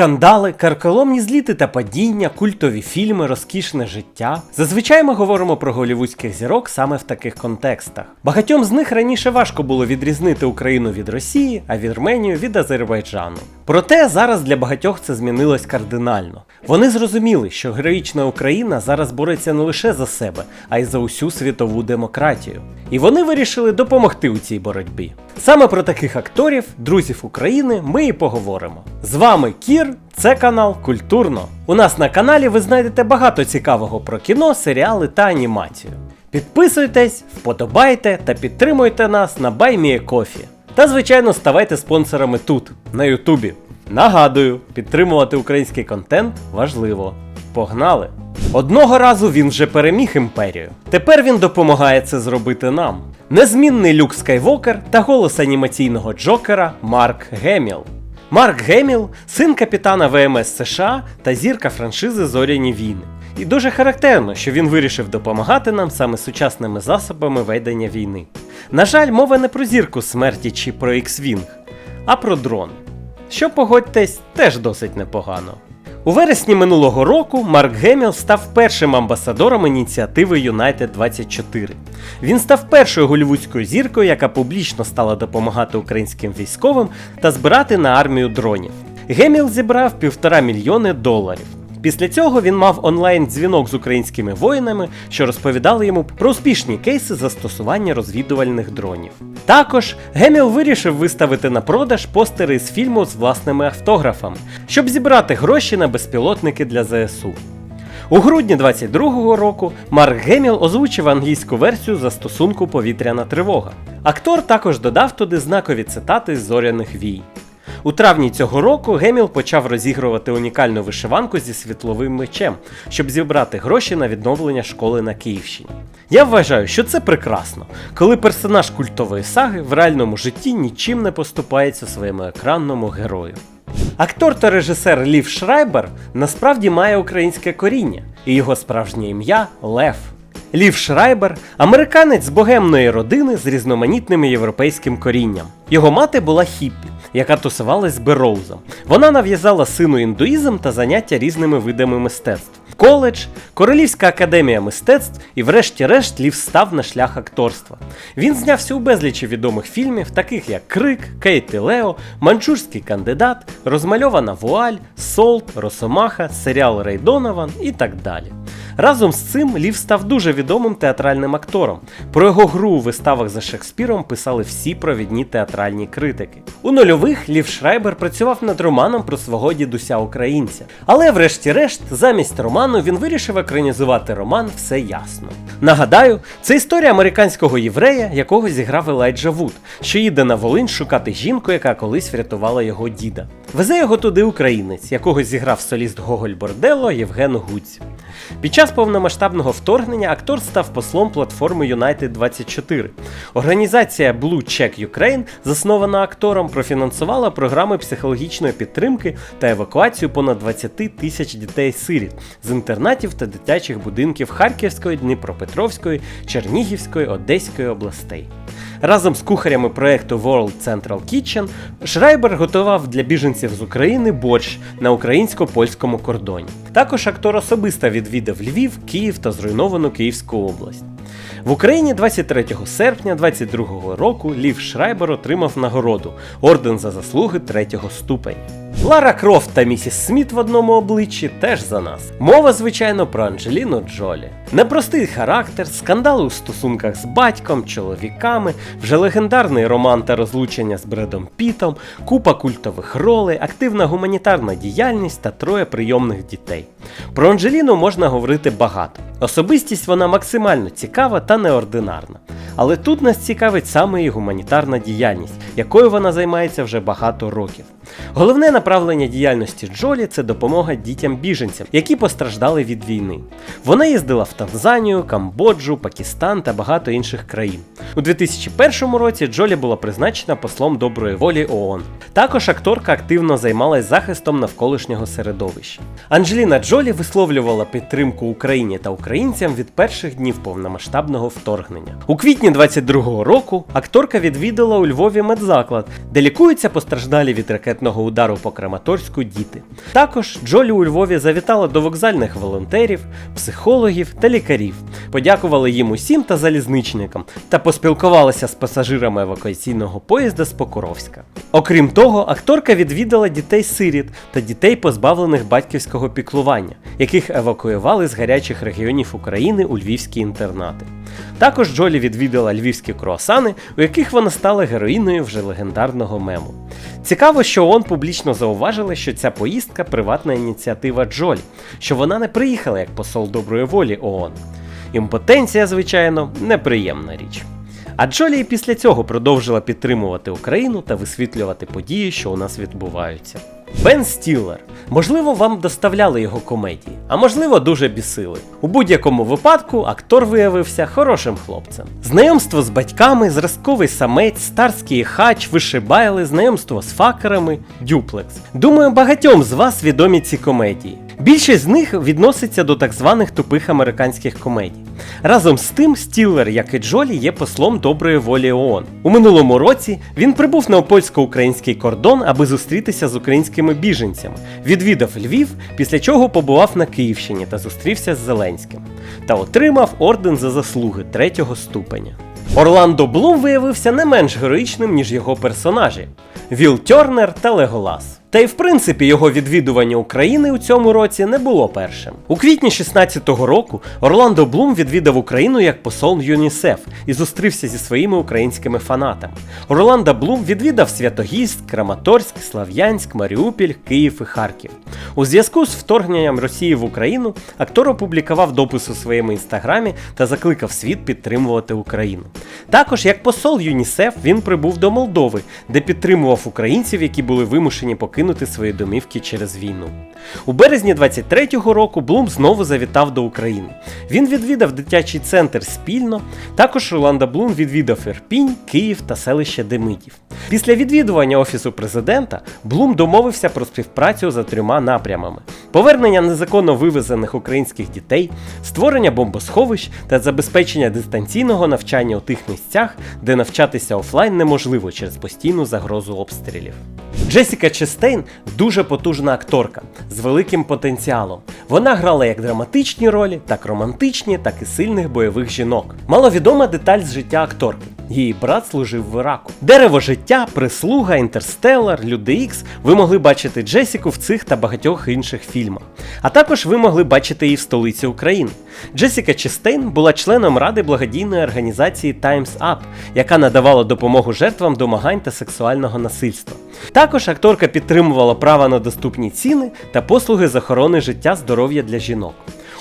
Скандали, карколомні зліти та падіння, культові фільми, розкішне життя. Зазвичай ми говоримо про голівудських зірок саме в таких контекстах. Багатьом з них раніше важко було відрізнити Україну від Росії, а Вірменію від Азербайджану. Проте зараз для багатьох це змінилось кардинально. Вони зрозуміли, що героїчна Україна зараз бореться не лише за себе, а й за усю світову демократію. І вони вирішили допомогти у цій боротьбі. Саме про таких акторів, друзів України, ми і поговоримо. З вами Кір, це канал Культурно. У нас на каналі ви знайдете багато цікавого про кіно, серіали та анімацію. Підписуйтесь, вподобайте та підтримуйте нас на BuyMeACoffee. Та, звичайно, ставайте спонсорами тут, на Ютубі. Нагадую, підтримувати український контент важливо. Погнали! Одного разу він вже переміг імперію. Тепер він допомагає це зробити нам. Незмінний Люк Скайвокер та голос анімаційного Джокера Марк Геміл. Марк Геміл син капітана ВМС США та зірка франшизи Зоряні війни. І дуже характерно, що він вирішив допомагати нам саме сучасними засобами ведення війни. На жаль, мова не про зірку смерті чи про X-Wing, а про дрон. Що погодьтесь, теж досить непогано. У вересні минулого року Марк Геміл став першим амбасадором ініціативи United 24. Він став першою голівудською зіркою, яка публічно стала допомагати українським військовим та збирати на армію дронів. Геміл зібрав півтора мільйони доларів. Після цього він мав онлайн-дзвінок з українськими воїнами, що розповідали йому про успішні кейси застосування розвідувальних дронів. Також Геміл вирішив виставити на продаж постери з фільму з власними автографами, щоб зібрати гроші на безпілотники для ЗСУ. У грудні 22-го року Марк Геміл озвучив англійську версію застосунку Повітряна тривога. Актор також додав туди знакові цитати з зоряних вій. У травні цього року Геміл почав розігрувати унікальну вишиванку зі світловим мечем, щоб зібрати гроші на відновлення школи на Київщині. Я вважаю, що це прекрасно, коли персонаж культової саги в реальному житті нічим не поступається своєму екранному герою. Актор та режисер Лів Шрайбер насправді має українське коріння, і його справжнє ім'я Лев. Лів Шрайбер американець з богемної родини з різноманітним європейським корінням. Його мати була хіппі, яка тусувалась з Бероузом. Вона нав'язала сину індуїзм та заняття різними видами мистецтв. Коледж, Королівська академія мистецтв і, врешті-решт, Лів став на шлях акторства. Він знявся у безлічі відомих фільмів, таких як Крик, Кейт і Лео, Манчурський кандидат, Розмальована вуаль, Солт, Росомаха, серіал Рей Донован і так далі. Разом з цим Лів став дуже відомим театральним актором. Про його гру у виставах за Шекспіром писали всі провідні театральні критики. У нульових Лів Шрайбер працював над романом про свого дідуся українця. Але, врешті-решт, замість роману він вирішив екранізувати роман Все ясно. Нагадаю, це історія американського єврея, якого зіграв Елайджа Вуд, що їде на Волинь шукати жінку, яка колись врятувала його діда. Везе його туди українець, якого зіграв соліст Гоголь Борделло Євген Гуць. Під час повномасштабного вторгнення актор став послом платформи United 24. Організація Blue Check Ukraine, заснована актором, профінансувала програми психологічної підтримки та евакуацію понад 20 тисяч дітей-сиріт з інтернатів та дитячих будинків Харківської, Дніпропетровської, Чернігівської, Одеської областей. Разом з кухарями проекту World Central Kitchen Шрайбер готував для біженців з України борщ на українсько-польському кордоні. Також актор особисто відвідав Львів, Київ та зруйновану Київську область. В Україні 23 серпня 22 року Лів Шрайбер отримав нагороду орден за заслуги третього ступеня. Лара Крофт та місіс Сміт в одному обличчі теж за нас. Мова, звичайно, про Анджеліну Джолі. Непростий характер, скандали у стосунках з батьком, чоловіками, вже легендарний роман та розлучення з Бредом Пітом, купа культових ролей, активна гуманітарна діяльність та троє прийомних дітей. Про Анджеліну можна говорити багато. Особистість вона максимально цікава та неординарна. Але тут нас цікавить саме її гуманітарна діяльність, якою вона займається вже багато років. Головне направлення діяльності Джолі це допомога дітям-біженцям, які постраждали від війни. Вона їздила в Танзанію, Камбоджу, Пакистан та багато інших країн. У 2001 році Джолі була призначена послом доброї волі ООН. Також акторка активно займалась захистом навколишнього середовища. Анджеліна Джолі висловлювала підтримку Україні та українцям від перших днів повномасштабного вторгнення. У квітні 22-го року акторка відвідала у Львові медзаклад, де лікуються постраждалі від ракетних ракетного удару по Краматорську діти. Також Джолі у Львові завітала до вокзальних волонтерів, психологів та лікарів, подякували їм усім та залізничникам та поспілкувалася з пасажирами евакуаційного поїзда з Покровська. Окрім того, акторка відвідала дітей-сиріт та дітей, позбавлених батьківського піклування, яких евакуювали з гарячих регіонів України у львівські інтернати. Також Джолі відвідала львівські круасани, у яких вона стала героїною вже легендарного мему. Цікаво, що ООН публічно зауважили, що ця поїздка приватна ініціатива Джолі, що вона не приїхала як посол доброї волі ООН. Імпотенція, звичайно, неприємна річ. А Джолі і після цього продовжила підтримувати Україну та висвітлювати події, що у нас відбуваються. Бен Стіллер. Можливо, вам доставляли його комедії, а можливо, дуже бісили. У будь-якому випадку актор виявився хорошим хлопцем. Знайомство з батьками, зразковий самець, старський хач, вишибайли, знайомство з факерами, дюплекс. Думаю, багатьом з вас відомі ці комедії. Більшість з них відноситься до так званих тупих американських комедій. Разом з тим, Стіллер, як і Джолі, є послом доброї волі ООН. У минулому році він прибув на польсько-український кордон, аби зустрітися з українськими біженцями, відвідав Львів, після чого побував на Київщині та зустрівся з Зеленським, та отримав орден за заслуги третього ступеня. Орландо Блум виявився не менш героїчним, ніж його персонажі Віл Тернер та Леголас. Та й в принципі його відвідування України у цьому році не було першим. У квітні 16-го року Орландо Блум відвідав Україну як посол ЮНІСЕФ і зустрівся зі своїми українськими фанатами. Орландо Блум відвідав Святогіст, Краматорськ, Слав'янськ, Маріупіль, Київ і Харків. У зв'язку з вторгненням Росії в Україну актор опублікував допис у своєму інстаграмі та закликав світ підтримувати Україну. Також, як посол ЮНІСЕФ, він прибув до Молдови, де підтримував українців, які були вимушені покинути свої домівки через війну. У березні 23-го року Блум знову завітав до України. Він відвідав дитячий центр спільно. Також Роланда Блум відвідав Ірпінь, Київ та селище Демидів. Після відвідування офісу президента Блум домовився про співпрацю за трьома напрямами: повернення незаконно вивезених українських дітей, створення бомбосховищ та забезпечення дистанційного навчання у тих місцях, де навчатися офлайн неможливо через постійну загрозу обстрілів. Джесіка Честейн дуже потужна акторка з великим потенціалом. Вона грала як драматичні ролі, так романтичні, так і сильних бойових жінок. Маловідома деталь з життя акторки. Її брат служив в Іраку. Дерево життя, прислуга, інтерстеллар, Люди Ікс. Ви могли бачити Джесіку в цих та багатьох інших фільмах. А також ви могли бачити її в столиці України. Джесіка Честейн була членом ради благодійної організації Times Up, яка надавала допомогу жертвам домагань та сексуального насильства. Також акторка підтримувала право на доступні ціни та послуги з охорони життя здоров'я для жінок.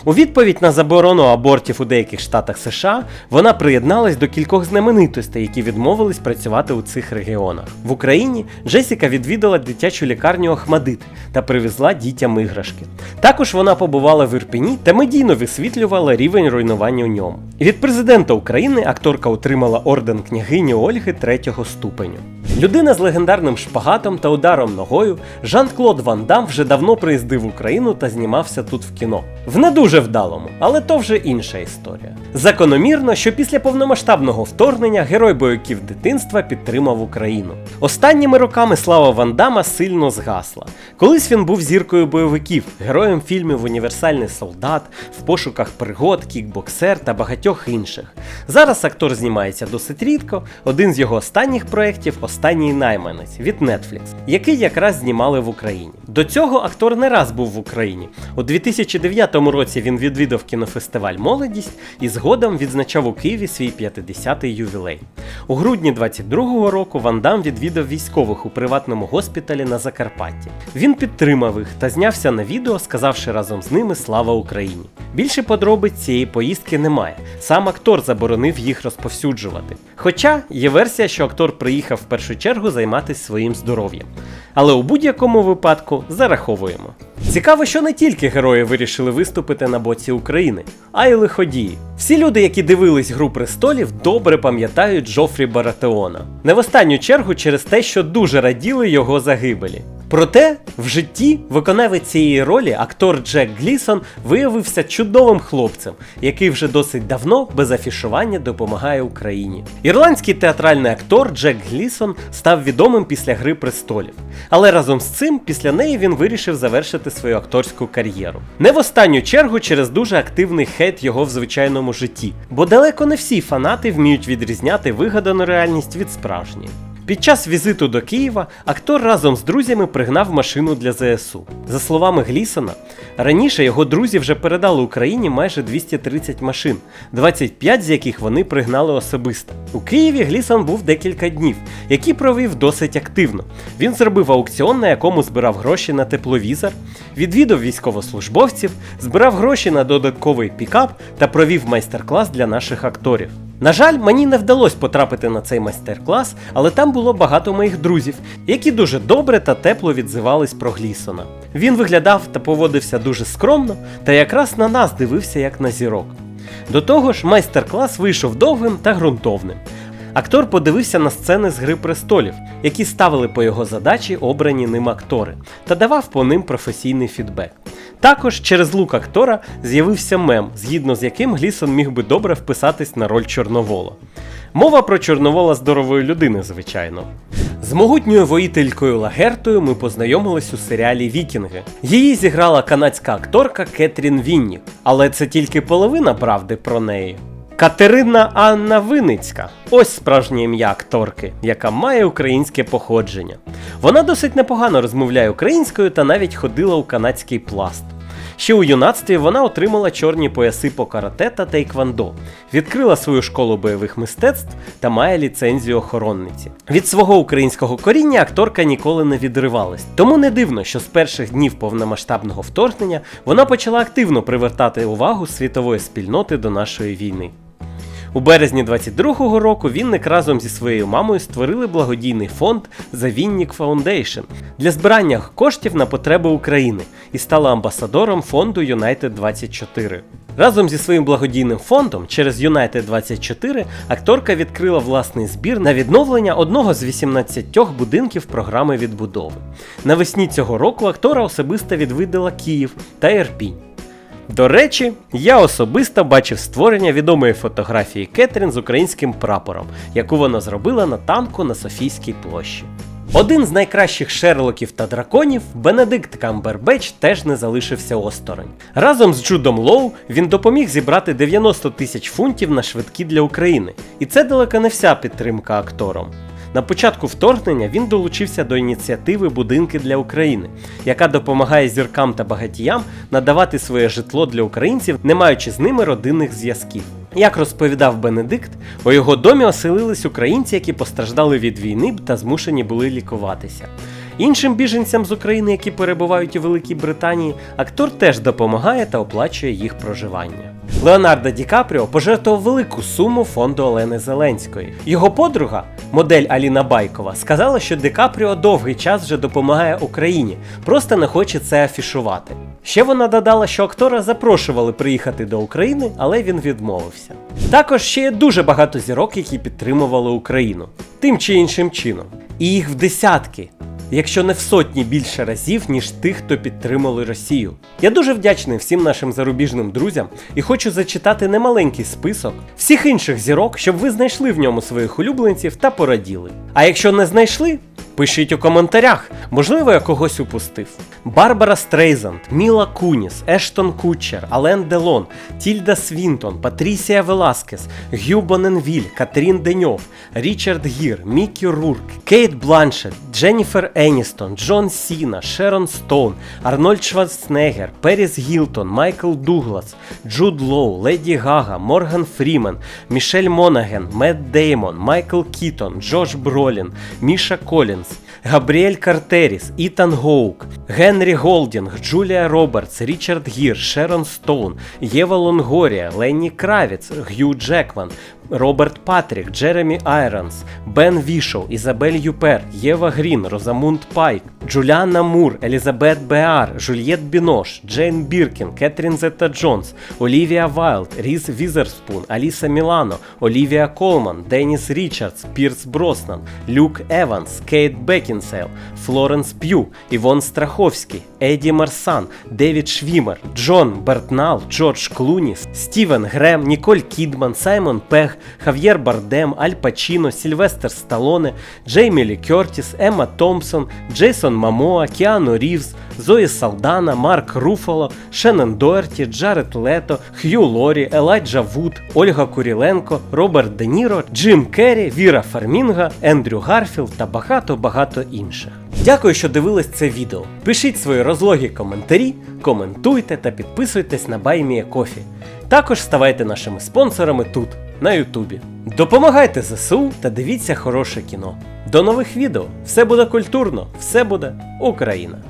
У відповідь на заборону абортів у деяких штатах США вона приєдналась до кількох знаменитостей, які відмовились працювати у цих регіонах. В Україні Джесіка відвідала дитячу лікарню Охмадит та привезла дітям іграшки. Також вона побувала в Ірпені та медійно висвітлювала рівень руйнування у ньому. Від президента України акторка отримала орден княгині Ольги третього ступеню. Людина з легендарним шпагатом та ударом ногою Жан-Клод Ван Дам вже давно приїздив в Україну та знімався тут в кіно. В не дуже вдалому, але то вже інша історія. Закономірно, що після повномасштабного вторгнення герой бойовиків дитинства підтримав Україну. Останніми роками слава Ван Дама сильно згасла. Колись він був зіркою бойовиків, героєм фільмів Універсальний солдат, в пошуках пригод, кікбоксер та багатьох інших. Зараз актор знімається досить рідко. Один з його останніх проєктів Останній найманець від Netflix, який якраз знімали в Україні. До цього актор не раз був в Україні. У 2009 році він відвідав кінофестиваль Молодість і згодом відзначав у Києві свій 50-й ювілей. У грудні 22-го року Ван Дам відвідав військових у приватному госпіталі на Закарпатті. Він підтримав їх та знявся на відео, сказавши разом з ними Слава Україні. Більше подробиць цієї поїздки немає. Сам актор заборонив їх розповсюджувати. Хоча є версія, що актор приїхав в першу чергу займатися своїм здоров'ям. Але у будь-якому випадку зараховуємо. Цікаво, що не тільки герої вирішили виступити на боці України, а й лиходії. Всі люди, які дивились Гру престолів, добре пам'ятають Джофрі Баратеона. Не в останню чергу через те, що дуже раділи його загибелі. Проте в житті виконавець цієї ролі, актор Джек Глісон, виявився чудовим хлопцем, який вже досить давно без афішування допомагає Україні. Ірландський театральний актор Джек Глісон став відомим після Гри престолів. Але разом з цим, після неї він вирішив завершити свою акторську кар'єру. Не в останню чергу через дуже активний хейт його в звичайному житті, бо далеко не всі фанати вміють відрізняти вигадану реальність від справжньої. Під час візиту до Києва актор разом з друзями пригнав машину для ЗСУ. За словами Глісона, раніше його друзі вже передали Україні майже 230 машин, 25 з яких вони пригнали особисто. У Києві Глісон був декілька днів, які провів досить активно. Він зробив аукціон, на якому збирав гроші на тепловізор, відвідав військовослужбовців, збирав гроші на додатковий пікап та провів майстер-клас для наших акторів. На жаль, мені не вдалося потрапити на цей майстер-клас, але там було багато моїх друзів, які дуже добре та тепло відзивались про Глісона. Він виглядав та поводився дуже скромно, та якраз на нас дивився як на зірок. До того ж, майстер-клас вийшов довгим та ґрунтовним. Актор подивився на сцени з Гри престолів, які ставили по його задачі обрані ним актори, та давав по ним професійний фідбек. Також через лук актора з'явився мем, згідно з яким Глісон міг би добре вписатись на роль Чорновола. Мова про Чорновола здорової людини, звичайно. З могутньою воїтелькою Лагертою ми познайомились у серіалі Вікінги. Її зіграла канадська акторка Кетрін Вінні, але це тільки половина правди про неї. Катерина Анна Виницька ось справжнє ім'я акторки, яка має українське походження. Вона досить непогано розмовляє українською та навіть ходила у канадський пласт. Ще у юнацтві вона отримала чорні пояси по карате та тейквандо, відкрила свою школу бойових мистецтв та має ліцензію охоронниці. Від свого українського коріння акторка ніколи не відривалась, тому не дивно, що з перших днів повномасштабного вторгнення вона почала активно привертати увагу світової спільноти до нашої війни. У березні 22-го року Вінник разом зі своєю мамою створили благодійний фонд The Вінник Foundation для збирання коштів на потреби України і стала амбасадором фонду United 24. Разом зі своїм благодійним фондом через United 24 акторка відкрила власний збір на відновлення одного з 18 будинків програми відбудови. Навесні цього року актора особисто відвідала Київ та Ірпінь. До речі, я особисто бачив створення відомої фотографії Кетрін з українським прапором, яку вона зробила на танку на Софійській площі. Один з найкращих Шерлоків та драконів, Бенедикт Камбербеч, теж не залишився осторонь. Разом з Джудом Лоу він допоміг зібрати 90 тисяч фунтів на швидкі для України. І це далеко не вся підтримка акторам. На початку вторгнення він долучився до ініціативи Будинки для України, яка допомагає зіркам та багатіям надавати своє житло для українців, не маючи з ними родинних зв'язків. Як розповідав Бенедикт, у його домі оселились українці, які постраждали від війни та змушені були лікуватися. Іншим біженцям з України, які перебувають у Великій Британії, актор теж допомагає та оплачує їх проживання. Леонардо Ді Капріо пожертвував велику суму фонду Олени Зеленської. Його подруга, модель Аліна Байкова, сказала, що Ді Капріо довгий час вже допомагає Україні, просто не хоче це афішувати. Ще вона додала, що актора запрошували приїхати до України, але він відмовився. Також ще є дуже багато зірок, які підтримували Україну тим чи іншим чином. І їх в десятки якщо не в сотні більше разів, ніж тих, хто підтримали Росію. Я дуже вдячний всім нашим зарубіжним друзям і хочу зачитати немаленький список всіх інших зірок, щоб ви знайшли в ньому своїх улюбленців та пораділи. А якщо не знайшли, Пишіть у коментарях, можливо, я когось упустив. Барбара Стрейзанд, Міла Куніс, Ештон Кутчер, Ален Делон, Тільда Свінтон, Патрісія Веласкес, Гю Боненвіль, Катрін Деньов, Річард Гір, Мікі Рурк, Кейт Бланшет, Дженніфер Еністон, Джон Сіна, Шерон Стоун, Арнольд Шварценеггер, Періс Гілтон, Майкл Дуглас, Джуд Лоу, Леді Гага, Морган Фрімен, Мішель Монаген, Мед Деймон, Майкл Кітон, Джош Бролін, Міша Колінс. Габріель Картеріс, Ітан Гоук, Генрі Голдінг, Джулія Робертс, Річард Гір, Шерон Стоун, Єва Лонгорія, Ленні Кравіц, Г'ю Джекман, Роберт Патрік, Джеремі Айронс, Бен Вішоу, Ізабель Юпер, Єва Грін, Розамунд Пайк, Джуліанна Мур, Елізабет Беар, Жульєт Бінош, Джейн Біркін, Кетрін Зетта Джонс, Олівія Вайлд, Різ Візерспун, Аліса Мілано, Олівія Колман, Деніс Річардс, Пірс Броснан, Люк Еванс, Кейт Бекінсейл, Флоренс П'ю, Івон Страховський, Еді Марсан, Девід Швімер, Джон Бертнал, Джордж Клуні, Стівен Грем, Ніколь Кідман, Саймон Пег, Хав'єр Бардем, Аль Пачіно, Сільвестр Сталоне, Джеймі Лі Кертіс, Емма Томпсон, Джейсон Мамоа, Кіану Рівз, Зої Салдана, Марк Руфало, Шеннон Доерті, Джаред Лето, Х'ю Лорі, Елайджа Вуд, Ольга Куріленко, Роберт Де Ніро, Джим Керрі, Віра Фармінга, Ендрю Гарфілд та багато-багато інших. Дякую, що дивились це відео. Пишіть свої розлогі коментарі, коментуйте та підписуйтесь на BuyMeACoffee. Також ставайте нашими спонсорами тут, на Ютубі. Допомагайте ЗСУ та дивіться хороше кіно. До нових відео! Все буде культурно, все буде Україна!